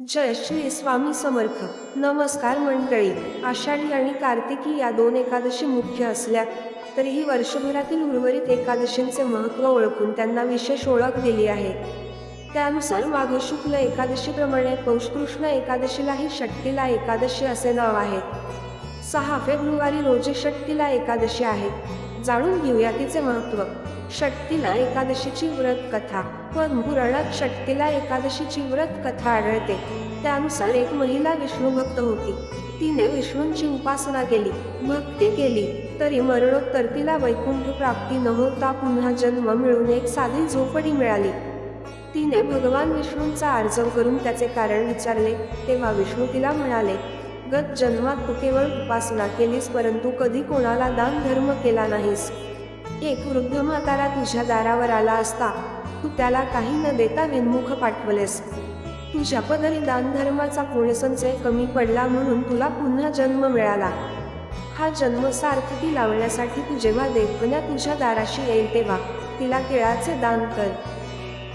जय श्री स्वामी समर्थ. नमस्कार मंडळी. आषाढी आणि कार्तिकी या दोन एकादशी मुख्य असल्या तरीही वर्षभरातील उर्वरित एकादशींचे महत्त्व ओळखून त्यांना विशेष ओळख दिली आहे. त्यानुसार माघ शुक्ल एकादशीप्रमाणे पौषकृष्ण एकादशीलाही षट्टीला एकादशी असे नाव आहे. सहा फेब्रुवारी रोजी षट्टीला एकादशी आहे. जाणून घेऊया तिचे महत्त्व. षट्टीला एकादशीची व्रत कथा पुराणात षट्टीला एकादशीची व्रत कथा आढळते. त्यानुसार एक महिला विष्णू भक्त होती. तिने विष्णूंची उपासना केली. भक्ती केली. तरी मरणोत्तर तिला वैकुंठ प्राप्ती न होता पुन्हा जन्म मिळून एक साधी झोपडी मिळाली. तिने भगवान विष्णूंचा अर्ज करून त्याचे कारण विचारले. तेव्हा विष्णू तिला म्हणाले गत जन्मात तू केवळ उपासना केलीस परंतु कधी कोणाला दान धर्म केला नाहीस. एक वृद्ध म्हातारा तुझ्या दारावर आला असता तू त्याला काही न देता विनमुख पाठवलेस. तुझ्या पदरी दानधर्माचा पुण्यसंचय संचय कमी पडला म्हणून तुला पुन्हा जन्म मिळाला. हा जन्म सार्थकी लावण्यासाठी तू जेव्हा देवकन्या तुझ्या दाराशी येईल तेव्हा तिला केळाचे दान कर.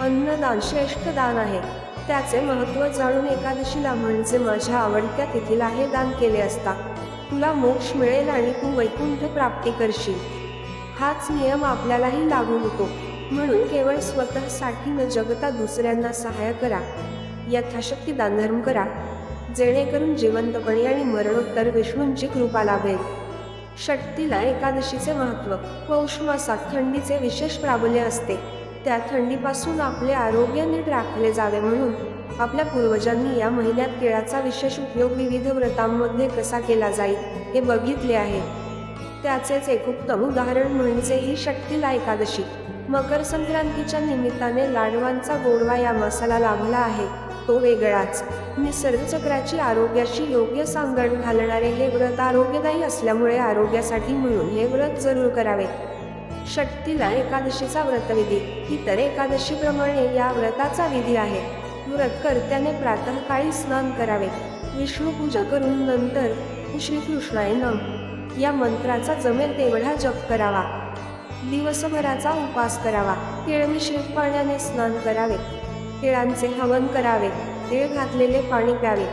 अन्नदान श्रेष्ठ दान आहे. त्याचे महत्त्व जाणून एकादशीला म्हणजे माझ्या आवडत्या तिथीला हे दान केले असता. तुला मोक्ष मिळेल आणि तू वैकुंठ प्राप्ती करशील. हाच नियम आपल्यालाही लागू होतो. म्हणून केवळ स्वतःसाठी न जगता दुसऱ्यांना सहाय्य करा. यथाशक्ती दानधर्म करा. जेणेकरून जिवंतपणी आणि मरणोत्तर विष्णूंची कृपा लाभेल. षट्टीला एकादशीचे महत्त्व पौष मासात थंडीचे विशेष प्राबल्य असते. त्या थंडीपासून आपले आरोग्य नीट राखले जावे म्हणून आपल्या पूर्वजांनी या महिन्यात केळाचा विशेष उपयोग विविध व्रतांमध्ये कसा केला जाईल हे बघितले आहे. त्याचेच एक उत्तम उदाहरण म्हणजे ही शक्तीला एकादशी. मकर संक्रांतीच्या निमित्ताने लाडवांचा गोडवा या मसाला लाभला आहे. तो वेगळाच. निसर्गचक्राची आरोग्याशी योग्य सांगड घालणारे हे व्रत आरोग्यदायी असल्यामुळे आरोग्यासाठी म्हणून हे व्रत जरूर करावे. षट्टीला एकादशीचा व्रतविधी. तर एकादशीप्रमाणे या व्रताचा विधी आहे. व्रतकर्त्याने प्रातःकाळी स्नान करावे. विष्णुपूजा करून नंतर श्रीकृष्णाय नम. या मंत्राचा जमेल तेवढा जप करावा. दिवसभराचा उपास करावा. तिळ मिश्रित पाण्याने स्नान करावे. तिळांचे हवन करावे. तिळ घातलेले पाणी प्यावे.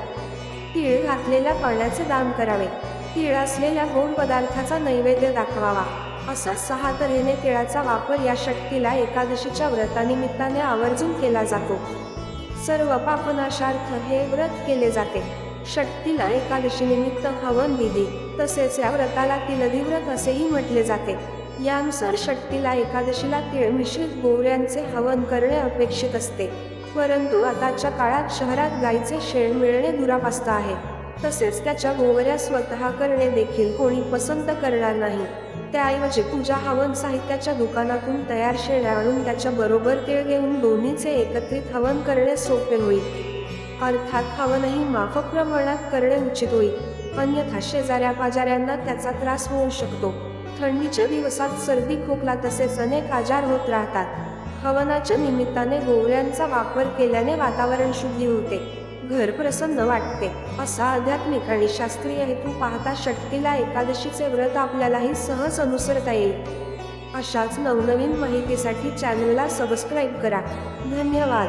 तीळ घातलेल्या पाण्याचे दान करावे. तिळ असलेल्या गोड पदार्थाचा नैवेद्य दाखवावा. असा सहा तऱ्हेने तिळाचा वापर या शक्तीला एकादशीच्या व्रतानिमित्ताने आवर्जून केला जातो. सर्व पापनाशार्थ हे व्रत केले जाते. शक्तीला एकादशीनिमित्त हवन विधी तसेच या व्रताला तिलधिव्रत असेही म्हटले जाते. यानुसार शक्तीला एकादशीला तिळ मिश्रित गोवऱ्यांचे हवन करणे अपेक्षित असते. परंतु आताच्या काळात शहरात गाईचे शेण मिळणे दुरापास्त आहे. तसेच त्याच्या गोवऱ्या स्वतः करणे देखील कोणी पसंत करणार नाही. त्याऐवजी म्हणजे पूजा हवन साहित्याच्या दुकानातून तयार शेळ्या आणून त्याच्या बरोबर घेऊन दोन्हीचे एकत्रित हवन करणे सोपे होईल. अर्थात हवनही माफक प्रमाणात करणे उचित होईल. अन्यथा शेजाऱ्या पाजाऱ्यांना त्याचा त्रास होऊ शकतो. थंडीच्या दिवसात सर्दी खोकला तसेच अनेक आजार होत राहतात. हवनाच्या निमित्ताने गोवऱ्यांचा वापर केल्याने वातावरण शुद्धी होते. घर प्रसन्न वाटते. असा आध्यात्मिक आणि शास्त्रीय हेतू पाहता शक्तीला एकादशीचे व्रत आपल्यालाही सहज अनुसरता येईल. अशाच नवनवीन माहितीसाठी चॅनलला सबस्क्राईब करा. धन्यवाद.